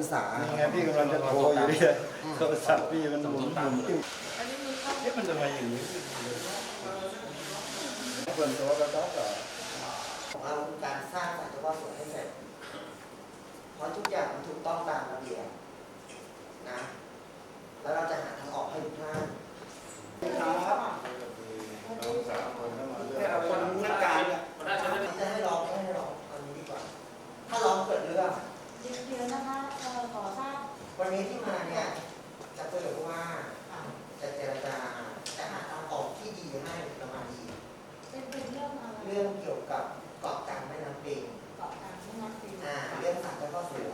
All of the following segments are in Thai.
ประทีปตระกูลสานี่ไงพี่กำลังจะโทรอยู่เนี่ยโทรศัพท์พี่มันหมุนหมุนติ้วอันนี้มีข้อเอ๊ะมันจะมาอย่างนี้ส่วนตัวก็ต้องก็ของเราคือการสร้างสารเฉพาะส่วนให้เสร็จ เพราะทุกอย่างมันถูกต้องตามระเบียบนะ แล้วเราจะหาทางออกให้ทุกท่านสองสามคนเข้ามาเรื่องเอาคนนักการเนี่ยจะให้ร้องไม่ให้ร้องเอานี้ดีกว่า ถ้าร้องเกิดเรื่องเดียวนะคะเอ่อขอทราบ วันนี้ที่มาเนี่ยจะเสนอว่าจะเจรจาจะหาทางออกที่ดีให้ประมาณนี้เป็นเป็นเรื่องอะไรเรื่องเกี่ยวกับเกาะกลางแม่น้ำปิงเกาะกลางแม่น้ำปิงอ่าเรื่องสารเจ้าพ่อเสือ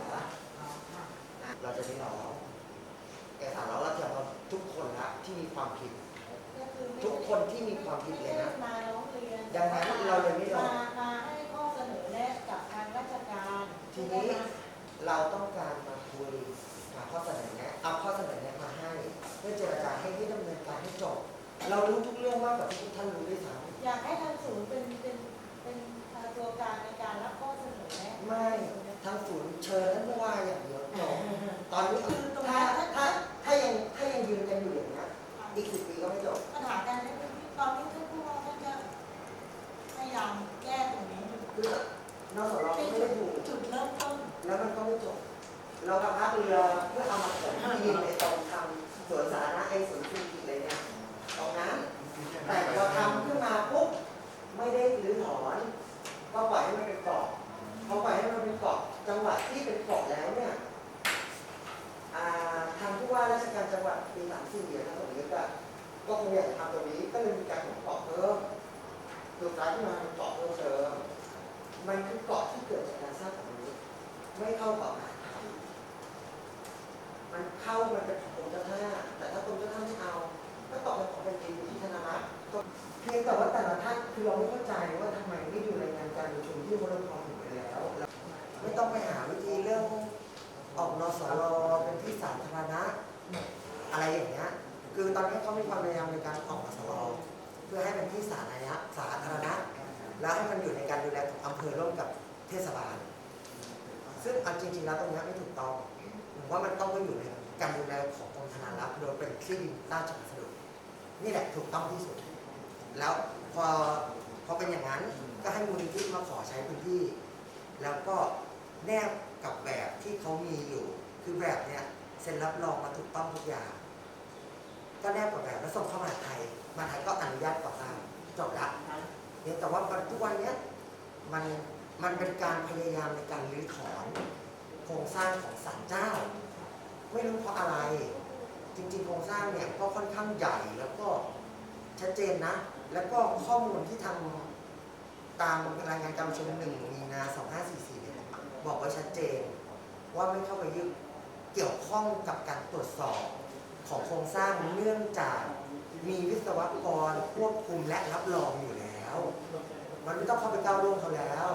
อ๋อค่ะนะเราจะไม่ร้องเอกสารเราเราจะเอาทุกคนละที่มีความผิดก็คือไม่ทุกคนที่มีความผิดเลยนะไม่ได้มาร้องเรียนดังนั้นเราเลยไม่ร้องมามาให้ข้อเสนอแนะกับทางราชการ ทีนี้เราต้องการมาคุยหา ข้อเสนอแนะเอาข้อเสนอแนะมาให้ เพื่อเจรจาให้ที่ดำเนินการให้จบ เรารู้ทุกเรื่องมากกว่าที่ทุกท่านรู้ด้วยซ้อยากให้ทางศูนย์เป็นเป็นเป็นเอ่อตัวกลางในการรับข้อเสนอแนะำไม่ทางศูนย์เชิญท่านผู้ว่าอย่างเดียวจบตอนนี้คือตรงถ้านั้นถ้าถ้ายังถ้ายังยืนกันอยู่อย่างนี้ยอีกสิบปีก็ไม่จบปัญหาการใช้พื้นที่ตอนนี้ท่านผู้ว่าก็จะพยายามแก้ตรงนี้อยู่คือนสรเป็นไม่จุได้ดถูกจุดเริ่มต้นแล้วมันก็ไม่จบเรากำลังเรือ เสรเป็นที่สาธารณะอะไรอย่างเงี้ยคือตอนนี้เขามีความพยายามในการออกนสรเพื่อให้เป็นที่สาธารณะสาธารณะ แล้วให้มันอยู่ในการดูแลของอำเภอร่วมกับเทศบาล ซึ่งเอาจริง ๆ แล้วตรงเนี้ยไม่ถูกต้องผมว่ามันต้องไปอยู่ในการดูแลของกรมธนารักษ์โดยเป็นที่ดินราชพัสดุนี่แหละถูกต้องที่สุด แล้วพอพอเป็นอย่างนั้นก็ให้มูลนิธิมาขอใช้พื้นที่ แล้วก็ แนบกับแบบที่เขามีอยู่ คือแบบเนี้ยเซ็นรับรองมาถูกต้องทุกอย่างก็แนบกับแบบแล้วส่งเข้ามหาดไทยมหาดไทยก็อนุญาตก่อสร้างจบละเนี่ยแต่ว่าทุกวันเนี้ยมันมันเป็นการพยายามในการรื้อถอนโครงสร้างของศาลเจ้า ไม่รู้เพราะอะไร จริง ๆ โครงสร้างเนี่ยก็ค่อนข้างใหญ่แล้วก็ชัดเจนนะ แล้วก็ข้อมูลที่ทางตามรายงานการประชุมหนึ่งมีนา2544เนี่ย บอกไว้ชัดเจน ว่าไม่เข้าไปยุ่งเกี่ยวข้องกับการตรวจสอบของโครงสร้างเนื่องจากมีวิศวกรควบคุมและรับรองอยู่แล้ว มันไม่ต้องเข้าไปก้าวล่วงเขาแล้ว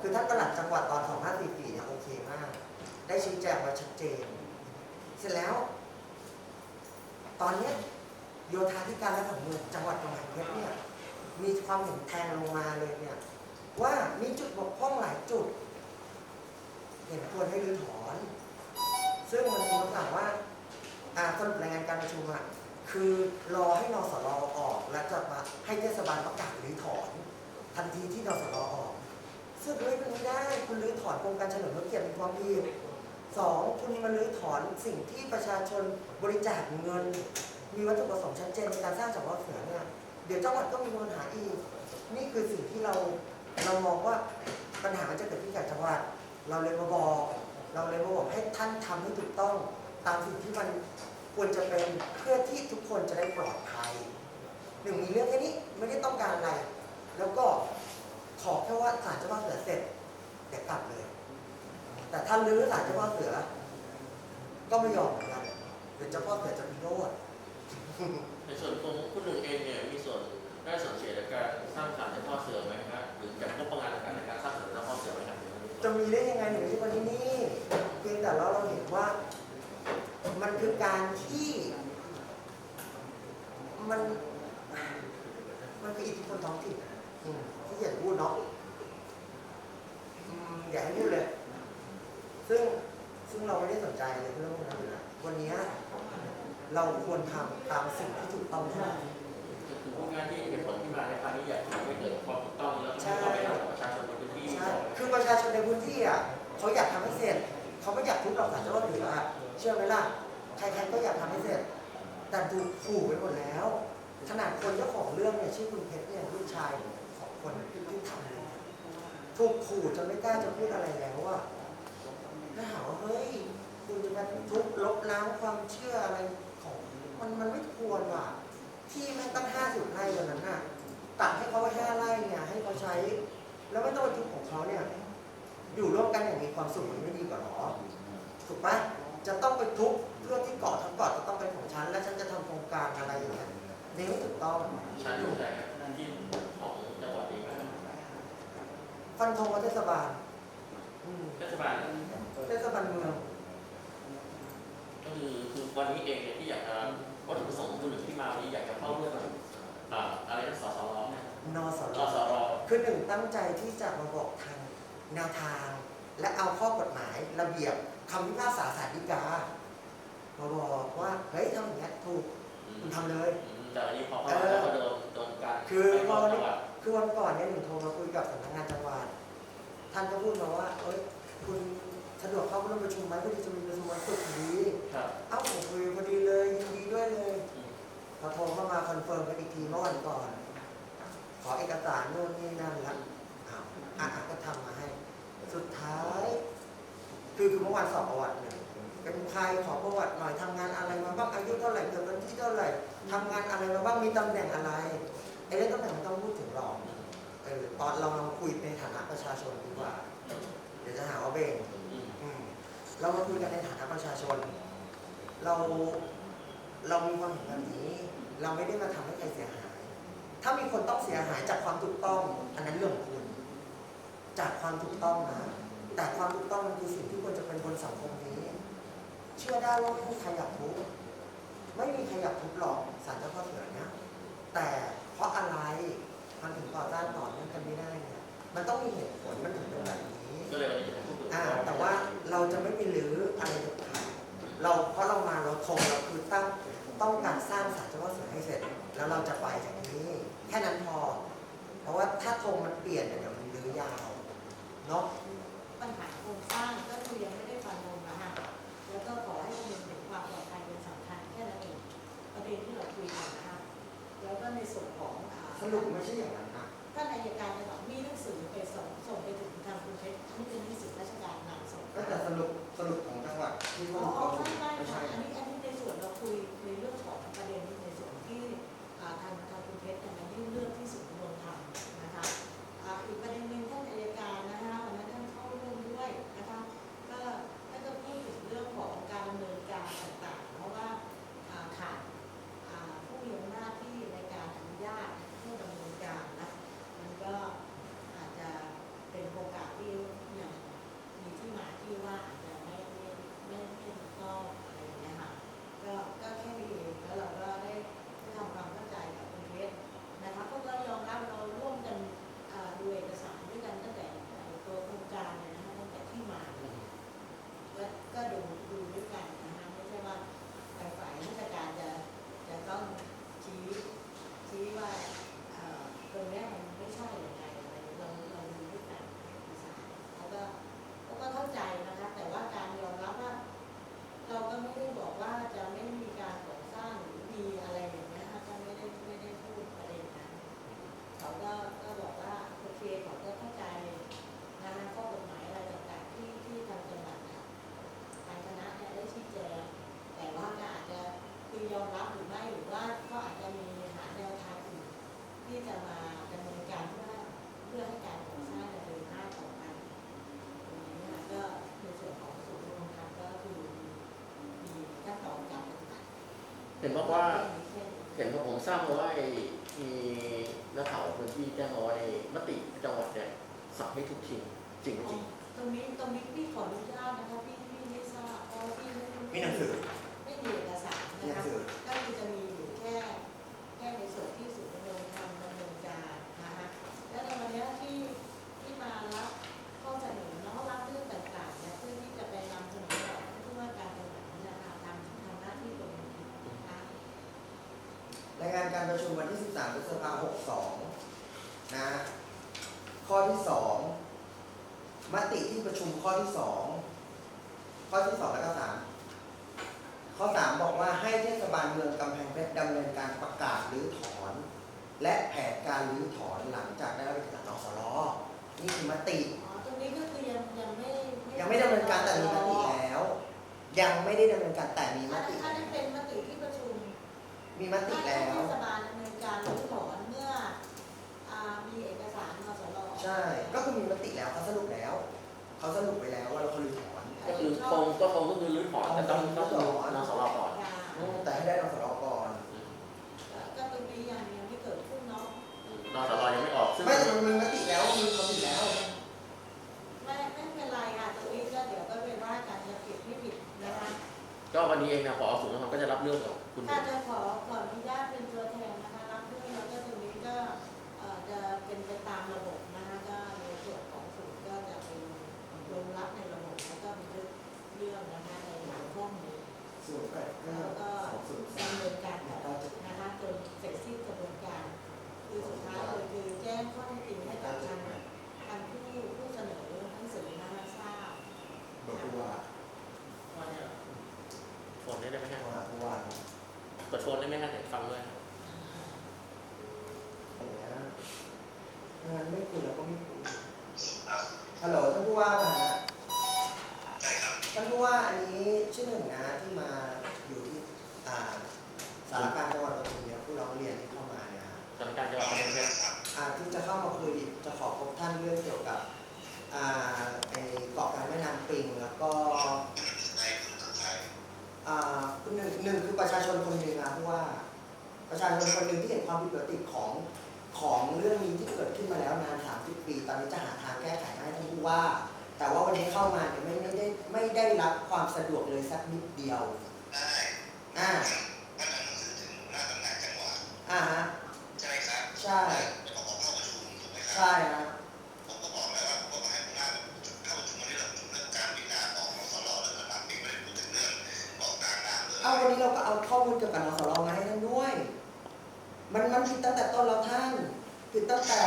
คือท่านประหลัดจังหวัดตอน 2544เนี่ยโอเคมาก ได้ชี้แจงไว้ชัดเจน เสร็จแล้ว ตอนนี้โยธาธิการและผังเมืองจังหวัดกำแพงเพชรเนี่ยมีความเห็นแทงลงมาเลยเนี่ยว่ามีจุดบกพร่องหลายจุด ซึ่งมันมีคำสั่งว่าอ่าสรุปรายงานการประชุมอะคือรอให้นสรออก แล้วจะมาให้เทศบาลประกาศหรือถอน ทันทีที่นสรอออกซึ่งเฮ้ยมันไม่ได้คุณรื้อถอนโครงการเฉลิมพระเกียรติเป็นความผิดสองคุณมารื้อถอนสิ่งที่ประชาชนบริจาคเงิน มีวัตถุประสงค์ชัดเจนในการสร้างจังหวัดเสือเนี่ยเดี๋ยวจังหวัดก็มีปัญหาอีก นี่คือสิ่งที่เราเรามองว่าปัญหามันจะเกิดที่กับจังหวัด เราเลยมาบอก เราเลยมาบอกให้ท่านทำให้ถูกต้อง ตามสิ่งที่มันควรจะเป็นเพื่อที่ทุกคนจะได้ปลอดภัยหนึ่งมีเรื่องแค่นี้ไม่ได้ต้องการอะไร แล้วก็ขอแค่ว่าศาลเจ้าพ่อเสือเสร็จเดี๋ยวกลับเลย แต่ถ้าลื้อศาลเจ้าพ่อเสือ ก็ไม่ยอมเหมือนกันเดี๋ยวเจ้าพ่อเสือจะมีโทษในส่วนของคุณหนึ่งเองเนี่ยมีส่วนได้ส่วนเสียในการสร้างศาลเจ้าพ่อเสือไหมครับหรือจากงบประมาณในการสร้างศาลเจ้าพ่อเสือไหมครับจะมีได้ยังไงหนูที่วันที่นี่เพียงแต่เราเราเห็นว่า มันคือการที่ มันมันคืออิทธิพลท้องถิ่นนะอืมที่อยากพูดเนาะอืมอยากให้พูดเลย ซึ่งซึ่งเราไม่ได้สนใจในเรื่องพวกนั้นอยู่แล้ววันนี้เราควรทำตามสิ่งที่ถูกต้องเท่านั้นคือพูดง่ายที่เหตุผลที่มาในครั้งนี้อยากให้เกิดความถูกต้องแล้วก็เข้าไปหาประชาชนในพื้นที่ใช่คือประชาชนในพื้นที่อะเขาอยากทำให้เสร็จเขาไม่อยากทุบเราสารเจ้าว่าเหลืออะ เชื่อไหมล่ะ ใครๆก็อยากทำให้เสร็จ แต่ถูกขู่ไปหมดแล้ว ขนาดคนเจ้าของเรื่องเนี่ยชื่อคุณเพชรเนี่ยลูกชายของคนที่ทำเนี่ยถูกขู่จนไม่กล้าจะพูดอะไรแล้วว่าถ้าหาว่าเฮ้ยคุณจะมาทุบลบล้างความเชื่ออะไรของมันมันไม่ควรว่ะ ที่แม่งตั้งห้าสิบไร่ตอนนั้นน่ะ ตัดให้เขาไว้ห้าไร่เนี่ย ให้เขาใช้ แล้วไม่ต้องทุบของเขาเนี่ย อยู่ร่วมกันอย่างมีความสุขมันไม่ดีกว่าหรอ ถูกปะ จะต้องไปทุบเพื่อที่เกาะทั้งเกาะจะต้องเป็นของฉัน และฉันจะทำโครงการอะไรอย่างเงี้ยนี่ไม่ถูกต้องชั้นอยู่ไหนที่ของจังหวัดนี้ไหมฟันธงว่าเทศบาลอืมเทศบาลเทศบาลเมืองก็คือคือวันนี้เองเนี่ยที่อยากจะวัตถุประสงค์คือหนึ่งที่มาวันนี้อยากจะเข้าเรื่องอ่าอะไรนะสสรเนี่ยนสสรสรคือหนึ่งตั้งใจที่จะมาบอกทางแนวทาง และเอาข้อกฎหมายระเบียบ คำพิพากษาศาลฎีกามาบอกว่าเฮ้ยทำอย่างเงี้ยถูกอืมคุณทำเลย แต่วันนี้พอเข้ามาแล้วก็โดนโดนการคือไปพฟ้อองวันจันี้งหวัดคือวันก่อนเนี่ยหนูโทรมาคุยกับสำนักงานจังหวัดท่านก็พูดมาว่าเอ้ยคุณสะดวกเข้าร่วมประชุมไหมพอดีจะมีประชุมวันศุกร์พอดีครับเอ้าผมคุยพอดีเลยยินดีด้วยเลยอืมพอโทรเข้ามาคอนเฟิร์มกันอีกทีเมื่อวันก่อน ขอเอกสารโน่นนี่นั่นละอ้าวอะอะก็ทำมาให้ สุดท้าย คือคือเมื่อวานสอบประวัติเนี่ยเป็นใครขอประวัติหน่อยทำงานอะไรมาบ้างอายุเท่าไหร่เกิดวันที่เท่าไหร่ทำงานอะไรมาบ้างมีตำแหน่งอะไรไอ้เรื่องตำแหน่งไม่ต้องพูดถึงหรอกเออตอนเราเราคุยในฐานะประชาชนดีกว่า เดี๋ยวจะหาว่าเบ่งอืมเรามาคุยกันในฐานะประชาชน เราเรามีความเห็นแบบนี้ เราไม่ได้มาทำให้ใครเสียหาย ถ้ามีคนต้องเสียหายจากความถูกต้อง อันนั้นเรื่องของคุณ จากความถูกต้องนะ แต่ความถูกต้องมันคือสิ่งที่ควรจะเป็นบนสังคมนี้ เชื่อได้ว่าผู้ใครอยากทุบไม่มีใครอยากทุบหรอกสารเจ้าพ่อเสือน เห็นบอกว่า เห็นว่าผมทราบมาว่าไอ้มีนักข่าวพื้นที่แจ้งมาว่าไอ้มติจังหวัดเนี่ยสั่งให้ทุกทีมจริงไม่จริง ตรงนี้ตรงนี้พี่ขออนุญาตนะคะพี่พี่ไม่ทราบเพราะว่าพี่ไม่มีหนังสือไม่มีเอกสารมีหนะนังคะสือ ก็คือจะมีอยู่แค่แค่ในส่วนที่ศูนย์ รายงานการ ประชุมวันที่ 13พฤษภาคม62 นะ ข้อที่ 2 มติที่ประชุมข้อที่ 2 ข้อที่ 2 แล้วก็ 3 ข้อ 3 บอกว่าให้เทศบาลเมืองกำแพงเพชรดำเนินการประกาศรื้อถอน และแผนการรื้อถอนหลังจากได้รับเอกสารนสรนี่คือมติ อ๋อ ตรงนี้ก็คือยังยังไม่ยังไม่ดำเนินการแต่มีมติแล้ว ยังไม่ได้ดำเนินการแต่มีมถ้าติ ถ้าแล้ได้วเป็นมติที่ประชุม มีมติแล้ว เทศบาลดำเนินการรื้อถอนเมื่ออ่ามีเอกสารนสรใช่ ก็คือมีมติแล้วเขาสรุปแล้ว เขาสรุปไปแล้วว่าเราควรรื้อถอน ก็คือคงก็คงก็คือรื้อถอนแต่ต้องต้องดูนสรก่อนค่ะอืมแต่ให้ได้นสรก่อนก็ตรงนี้ยังยังไม่เกิดขึ้นเนาะ นสรยังไม่ออกซึ่ง ไม่แต่มันมีมติแล้วมีมติแล้ว ไม่ไม่เป็นไรค่ะตรงนี้ก็เดี๋ยวก็เป็นว่าการจะผิดไม่ผิดนะคะ ก็วันนี้เองนะพอศูนย์นครก็จะรับเรื่องกับคุณถ้าจะขอขออนุญาตเป็นตัวแทนนะคะรับเรื่องแล้วก็ตรงนี้ก็เอ่อจะเป็นไปตามระบบนะคะก็ในส่วนของศูนย์ก็จะเป็นลงรับในระบบแล้วก็บันทึกเรื่องนะคะในหัวข้อมูลศูนย์แปดเก้าแล้วก็สองศูนย์สามดำเนินการต่อเก้าเจ็ดนะคะจนเสร็จสิ้นกระบวนการ คือสุดท้ายเลยคือแจ้งข้อเท็จจริงให้กับทางทางผู้ผู้เสนอหนังสือนะคะทราบ บอกผู้ว่า โฟนได้ไหมฮะหาผู้ว่ากดโฟนได้ไหมฮะเดี๋ยวฟังด้วยอย่างเงี้ยงานไม่คุยแล้วก็ไม่คุยฮัลโหลท่านผู้ว่านะฮะท่านผู้ว่าอันนี้ชื่อหนึ่งนะที่มาอยู่ที่อ่าสารกลารจังหวัดปทุมเนี่ยผู้ร้องเรียนที่เข้ามาเนี่ยฮะสถานการณ์จังหวัดกำแพงเพชรอ่าที่จะเข้ามาคุยจะขอพบท่านเรื่องเกี่ยวกับอ่าไอ้เกาะกลางแม่น้ำปิงแล้วก็อ่าห นึ่งหนึ่งคือประชาชนคนหนึ่งนะผู้ว่า ประชาชนคนหนึ่งที่เห็นความผิดปกติของของเรื่องนี้ที่เกิดขึ้นมาแล้วนาน 30 ปี ตอนนี้จะหาทางแก้ไขให้ท่านผู้ว่า แต่ว่าวันนี้เข้ามาเนี่ยไม่ไม่ได้ไม่ได้รับความสะดวกเลยสักนิดเดียวอ่าอ่าฮะ ใช่ใช่ฮะเอา วันนี้เราก็เอาข้อมูลเกี่ยวกับนสรมาให้ท่านด้วย มันมันผิดตั้งแต่ต้นแล้วท่านผิดตั้งแต่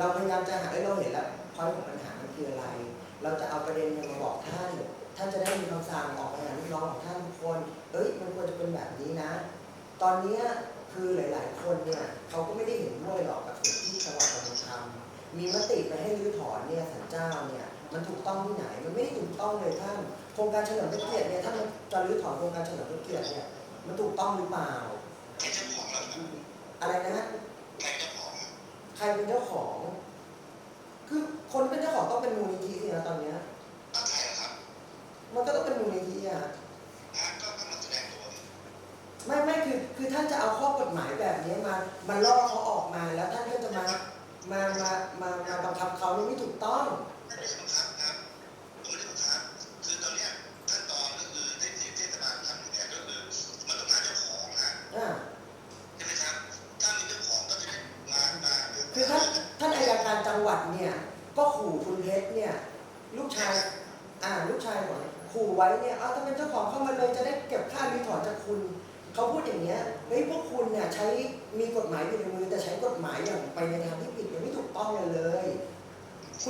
เราพยายามจะหาเอ้ยเราเห็นแล้วพอยของปัญหามันคืออะไร เราจะเอาประเด็นเนี่ยมาบอกท่าน ท่านจะได้มีคำสั่งออกไปหาลูกน้องของท่านทุกคนเอ้ยมันควรจะเป็นแบบนี้นะ ตอนเนี้ยคือหลาย ๆ คนเนี่ยเขาก็ไม่ได้เห็นด้วยหรอกกับสิ่งที่จังหวัดกำลังทำมีมติไปให้รื้อถอนเนี่ยสันเจ้าเนี่ยมันถูกต้องที่ไหน มันไม่ได้ถูกต้องเลยท่าน โครงการเฉลิมพระเกียรติเนี่ยถ้ามันจะรื้อถอนโครงการเฉลิมพระเกียรติเนี่ยมันถูกต้องหรือเปล่าใครเจ้าของแล้วครับอะไรนะ ครเป็นเจ้าของ คือคนเป็นเจ้าของต้องเป็นมูลนิธิสินะตอนเนี้ยต้องใครเหรอครับมันก็ต้องเป็นมูลนิธิอะท่านก็ก็มาแสดงตัวดิไม่ไม่คือคือท่านจะเอาข้อกฎหมายแบบนี้มามาล่อเขาออกมาแล้วท่านก็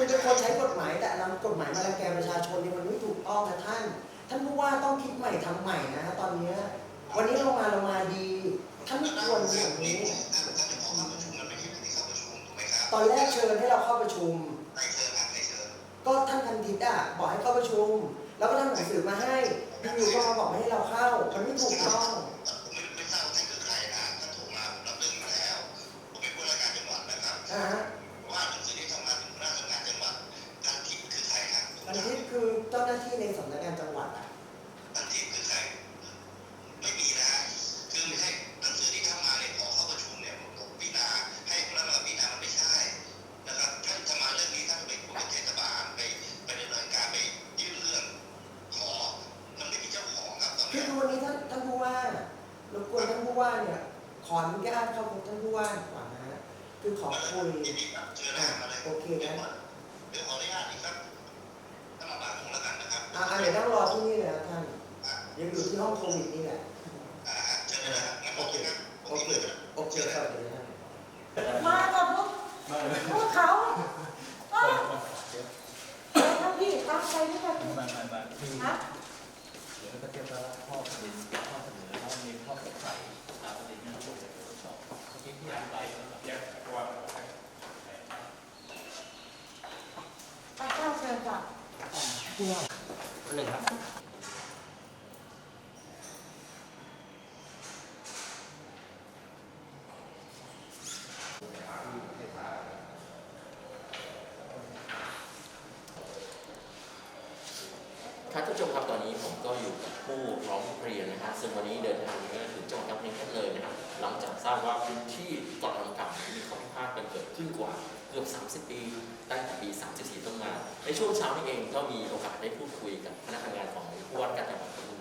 คุณเป็นคนใช้กฎหมายแต่นำกฎหมายมารังแกประชาชนเนี่ยมันไม่ถูกต้องนะท่าน ท่านผู้ว่าต้องคิดใหม่ทำใหม่นะตอนเนี้ยวันนี้เรามาเรามาดี ท่านไม่ควรอย่างนี้ถ้าถ้าเจ้าของเข้าประชุมมันไม่ใช่ที่เข้าประชุมถูกไหมครับตอนแรกเชิญให้เราเข้าประชุมใครเชิญอะใครเชิญก็ท่านพันธิตอะบอกให้เข้าประชุม แล้วก็ทำหนังสือมาให้อยู่ๆก็มาบอกไม่ให้เราเข้า มันไม่ถูกต้องผมไม่ไม่ทราบว่าท่านคือใครนะท่านโทรมาผมรับเรื่องมาแล้ว ผมเป็นผู้ราชการจังหวัดนะครับ นะฮะ ว่าหนังสือที่ทำมาถึงผู้ราชการจังหวัดท่านทิพย์คือใครครับ พันธิตคือเจ้าหน้าที่ในสำนักงานจังหวัดอะ ท่านทิพย์คือใคร ไม่มีนะคือไม่ใช่หนังสือที่ ข ออนุญาตเข้าพบท่านผู้ว่าดีกว่านะฮะคือขอคุยยินดีครับเชิญอะมาเลยโอเคนะเดี๋ยวขออนุญาตอีกสักตั้งหลักโมงแล้วกันนะครับอะอะเดี๋ยวนั่งรอที่นี่เลยนะท่านยังอยู่ที่ห้องโควิดนี่แหละอ่าเชิญเลยนะครับงั้นโอเคครับโอเคโอเคสวัสดีนะมากับพวกพวกเขาเอ้าถ้าพี่ตั้งใจที่จะไม่ไม่ไม่คือฮะเดี๋ยวก็จะรับข้อประเด็นข้อเสนอแล้วมีข้อสงสัยตามประเด็นที่เราพูดในเวิร์กช็อปเมื่อกี้ที่อธิบายแยกว่าป้าเจ้าเชิญจ้ะหนึ่งครับครับท่านผู้ชมครับตอนนี้ผมก็อยู่กับผู้ร้องเรียนนะฮะซึ่งวันนี้เดินทาง เลยนะครับหลังจากทราบว่าพื้นที่เกาะลังกามีข้อพิพาทกันเกิดขึ้นกว่าเกือบ 30 ปี ตั้งแต่ปี 34 ต้นมา ในช่วงเช้านี้เองก็มีโอกาสได้พูดคุยกับคณะทำงานของผู้ว่าการจังหวัดปทุม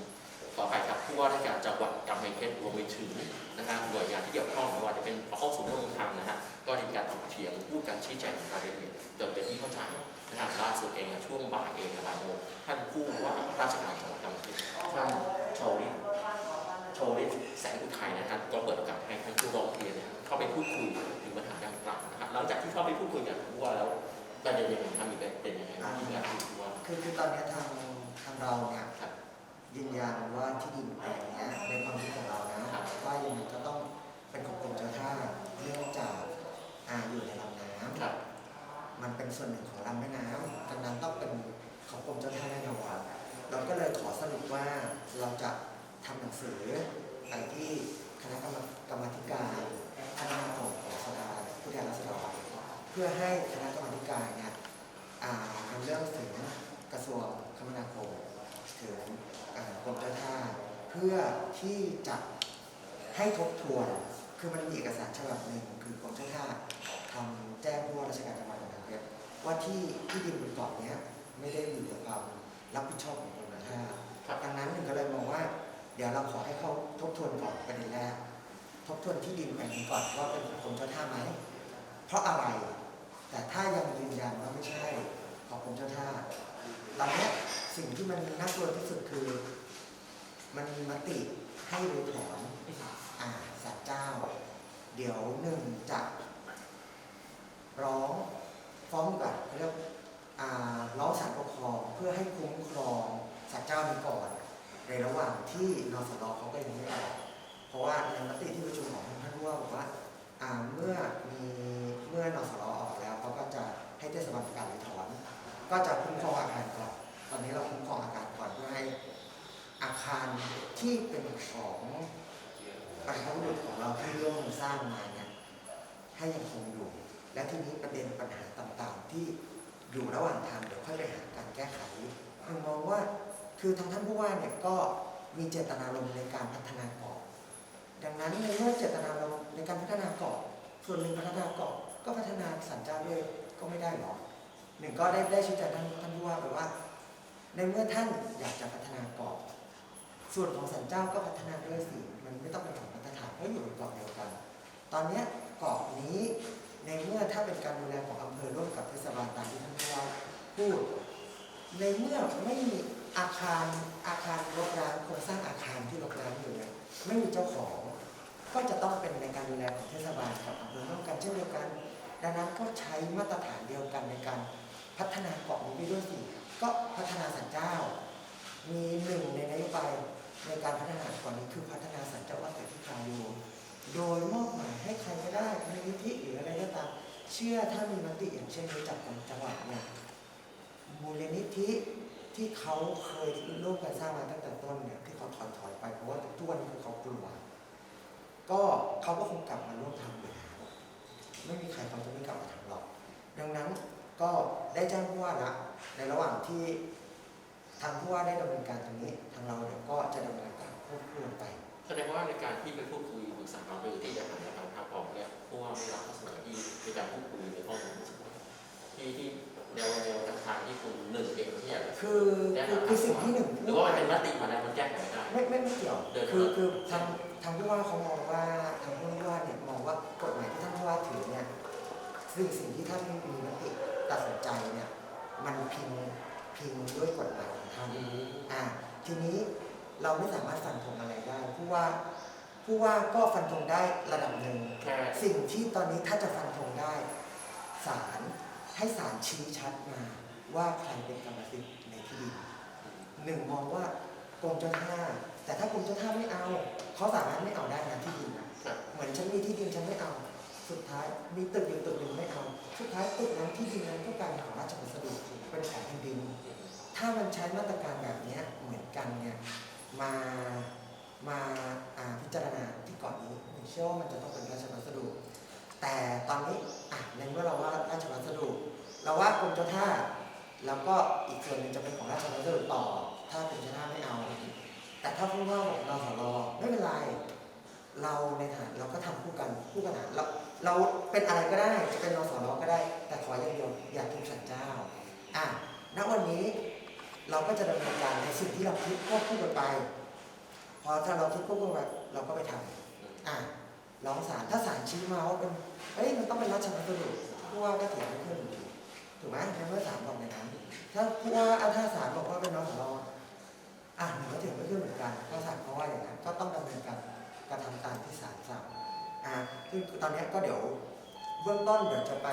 ขอไปครับผู้ว่าราชการจังหวัดกำแพงเพชรรวมไปถึงนะฮะหน่วยงานที่เกี่ยวข้องไม่ว่าจะเป็นข้อสูนย์ดำรงธรรมนะฮะก็ได้มีการถกเถียงพูดกันชี้แจงรายละเอียดจนเป็นที่เข้าใจนะครับล่าสุดเองช่วงบ่ายเองบ่ายโมงท่านผู้ว่าราชการจังหวัดกำแพงเพชรท่านชาวลิ ประเด็นยังไงทำอีกเป็นยังไงที่งานผู้ว่าคือคือตอนนี้ทางทางเราเนี่ยครับยืนยันว่าที่ดินแปลงเนี้ยในความคิดของเรานะครับว่ายังไงก็ต้องเป็นของกรมเจ้าท่าเนื่องจากอ่าอยู่ในลำน้ำครับมันเป็นส่วนหนึ่งของลำแม่น้ำดังนั้นต้องเป็นของกรมเจ้าท่าแน่นอนเราก็เลยขอสรุปว่าเราจะทำหนังสือไปที่คณะกรรมกรรมาธิการคณะกรรมการของสภาผู้แทนราษฎร เพื่อให้คณะกรรมาธิการเนี่ยอ่าทำเรื่องถึงกระทรวงคมนาคมถึงอ่ากรมเจ้าท่าเพื่อที่จะให้ทบทวน คือมันมีเอกสารฉบับหนึ่งคือกรมเจ้าท่าทำแจ้งผู้ว่าราชการจังหวัดกำแพงเพชรว่าที่ที่ดินบนเกาะเนี้ยไม่ได้อยู่ในความรับผิดชอบของกรมเจ้าท่าครับดังนั้นหนึ่งก็เลยมองว่า เดี๋ยวเราขอให้เขาทบทวนก่อนประเด็นแรกทบทวนที่ดินแปลงนี้ก่อนว่าเป็นของกรมเจ้าท่าไหมเพราะอะไร แต่ถ้ายังยืนยันว่าไม่ใช่ของกรมเจ้าท่าตอนเนี้ยสิ่งที่มันน่ากลัวที่สุดคือ มันมีมติให้รื้อถอนอ่าสัตว์เจ้า เดี๋ยวหนึ่งจะร้องฟ้องกับเรียกอ่าร้องศาลปกครองเพื่อให้คุ้มครองสัตว์เจ้านี้ก่อน ในระหว่างที่นสรเขาก็ยังไม่ออกเพราะว่าในมติที่ประชุมของท่านผู้ว่าบอกว่าอ่าเมื่อมีเมื่อนสรออก เขาก็จะให้เทศบาลประกาศรื้อถอน ก็จะคุ้มครองอาคารก่อนตอนนี้เราคุ้มครองอาคารก่อนเพื่อให้อาคารที่เป็นของบรรพบุรุษของเราที่ร่วมสร้างมาเนี่ยให้ยังคงอยู่ และทีนี้ประเด็นปัญหาต่างๆ ที่อยู่ระหว่างทางเดี๋ยวค่อยไปหาการแก้ไขผมมองว่าคือทางท่านผู้ว่าเนี่ยก็มีเจตนารมณ์ในการพัฒนาเกาะดังนั้นในเมื่อเจตนารมณ์ในการพัฒนาเกาะส่วนหนึ่งพัฒนาเกาะ ก็พัฒนาสันเจ้าด้วยก็ไม่ได้หรอกหนึ่งก็ได้ได้ชี้แจงท่านท่านผู้ว่าไปว่า ในเมื่อท่านอยากจะพัฒนาเกาะส่วนของสันเจ้าก็พัฒนาด้วยสิมันไม่ต้องเป็นของมาตรฐานเพราะอยู่ในเกาะเดียวกัน ตอนนี้เกาะนี้ในเมื่อถ้าเป็นการดูแลของอำเภอร่วมกับเทศบาลตามที่ท่านผู้ว่าพูด ในเมื่อไม่มีอาคารอาคารรกร้างโครงสร้างอาคารที่รกร้างอยู่เนี่ยไม่มีเจ้าของ ก็จะต้องเป็นในการดูแลของเทศบาลกับอำเภอร่วมกันเช่นเดียวกัน ดังนั้นก็ใช้มาตรฐานเดียวกันในการพัฒนาเกาะนี้ไปด้วยสิก็พัฒนาสันเจ้า มีหนึ่งในนโยบายในการพัฒนาเกาะนี้คือพัฒนาสันเจ้าวัดแต่ที่คาอยู่โดยมอบหมายให้ใครก็ได้มูลนิธิหรืออะไรก็ตามเชื่อถ้ามีมติอย่างเช่นนี้จากของจังหวัดเนี่ยมูลนิธิที่เขาเคยร่วมกันสร้างมาตั้งแต่ต้นเนี่ยที่เขาถอนถอยไปเพราะว่าทุกวันนี้คือเขากลัว ก็เขาก็คงกลับมาร่วมทำอยู่แล้ว ไม่มีใครเขาจะไม่กลับมาทำหรอกดังนั้นก็ได้แจ้งผู้ว่าละในระหว่างที่ทางผู้ว่าได้ดำเนินการตรงนี้ ทางเราเนี่ยก็จะดำเนินการควบคู่กันไป แสดงว่าในการที่ไปพูดคุยปรึกษาหารือที่จะหาแนวทางทางออกเนี่ยผู้ว่าไม่รับข้อเสนอที่ในการพูดคุยในข้อมูลที่ที่แนวแนวทางที่คุณหนึ่งเองที่อยากจะคือคือคือสิ่งที่หนึ่งหรือว่ามันเป็นมติมาแล้วมันแก้ไขไม่ได้ไม่ไม่ไม่เกี่ยวเดินคือคือทางทางผู้ว่าเขามองว่าทางผู้ว่า ซึ่งสิ่งที่ท่านมีมติตัดสินใจเนี่ยมันพิงพิงด้วยกฎหมายของท่านอ่าทีนี้เราไม่สามารถฟันธงอะไรได้ผู้ว่าผู้ว่าก็ฟันธงได้ระดับหนึ่งแค่สิ่งที่ตอนนี้ถ้าจะฟันธงได้ศาลให้ศาลชี้ชัดมาว่าใครเป็นกรรมสิทธิ์ในที่ดินหนึ่งมองว่ากรมเจ้าท่าแต่ถ้ากรมเจ้าท่าไม่เอาเขาสามารถไม่เอาได้นะที่ดินครับเหมือนฉันมีที่ดินฉันไม่เอา สุดท้ายมีตึกอยู่ตึกหนึ่งไม่เอาสุดท้ายตึกนั้นที่ดินนั้นก็กายเป็นของราชพัสดุเป็นของแผ่นดิน ถ้ามันใช้มาตรการแบบนี้เหมือนกันเนี่ยมามาาพิจารณาที่ก่อนนี้ผมเชื่อว่ามันจะต้องเป็นราชพัสดุ แต่ตอนนี้อะในเมื่อเราว่าราชพัสดุ เราว่ากรมเจ้าท่าแล้วก็อีกส่วนหนึ่งจะเป็นของราชพัสดุต่อ ถ้ากรมเจ้าท่าไม่เอา แต่ถ้าพูดว่าของเราสรไม่เป็นไรเราในฐานเราก็ทำคู่กันคู่กันเรา เราเป็นอะไรก็ได้จะเป็นนสรก็ได้ แต่ขออย่างเดียวอย่าทุบสันเจ้าอะณวันนี้เราก็จะดำเนินการในสิ่งที่เราคิดควบคู่กันไป พอถ้าเราคิดควบคู่กันไปเราก็ไปทำอะร้องศาลถ้าศาลชี้มาว่าเป็นเอ้ยมันต้องเป็นราชพัสดุผู้ว่าก็เถียงไม่ขึ้นถูกไหมในเมื่อศาลบอกอย่างนั้นถ้าผู้ว่าอะถ้าศาลบอกว่าเป็นนสรอะหนูก็เถียงไม่ขึ้นเหมือนกันเพราะศาลเขาว่าอย่างนั้นก็ต้องดำเนินการกระทำตามที่ศาลสั่ง อะซึ่งตอนเนี้ยก็เดี๋ยวเบื้องต้นเดี๋ยวจะไป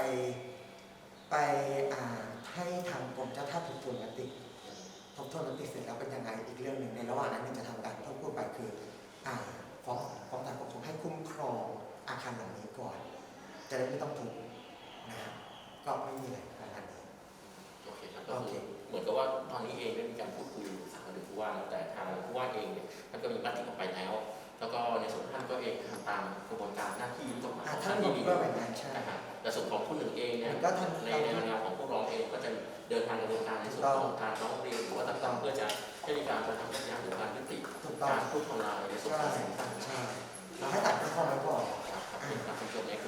ไปอ่าให้ทางกรมเจ้าท่าทบทวนมติทบทวนมติเสร็จแล้วเป็นยังไงอีกเรื่องหนึ่งในระหว่างนั้นเนี่ยจะทำการทบทวนไปคืออ่าฟ้องฟ้องศาลปกครองให้คุ้มครองอาคารหลังนี้ก่อน จะได้ไม่ต้องถูกนะครับก็ไม่มีอะไรขนาดนี้โอเคครับก็คือเหมือนกับว่าตอนนี้เองได้มีการพูดคุยปรึกษากับผู้ว่าแล้วแต่ทางผู้ว่าเองเนี่ยท่านก็มีมติออกไปแล้ว แล้วก็ในส่วนของท่านก็เองทำตามกระบวนการหน้าที่กฎหมายอ่าของท่าท่านนบอที่กมีอว่ายู่แบบนั้นใช่ นะครับแต่ส่วนของผู้หนึ่งเองเนี่ยก็ทำในตามในที่แนวของผู้ร้องเองก็จะเดินทางกระบวนการในส่วนของการร้องเรียนหรือว่าต่างๆเพื่อจะให้มีการกระทำสัญญาหรือการยุติถูกต้องการพูดทำลายในส่วนใช่ของสิ่งต่างใช่ให้ตัดข้อไว้ก่อนๆครับครับเป็นการจบใน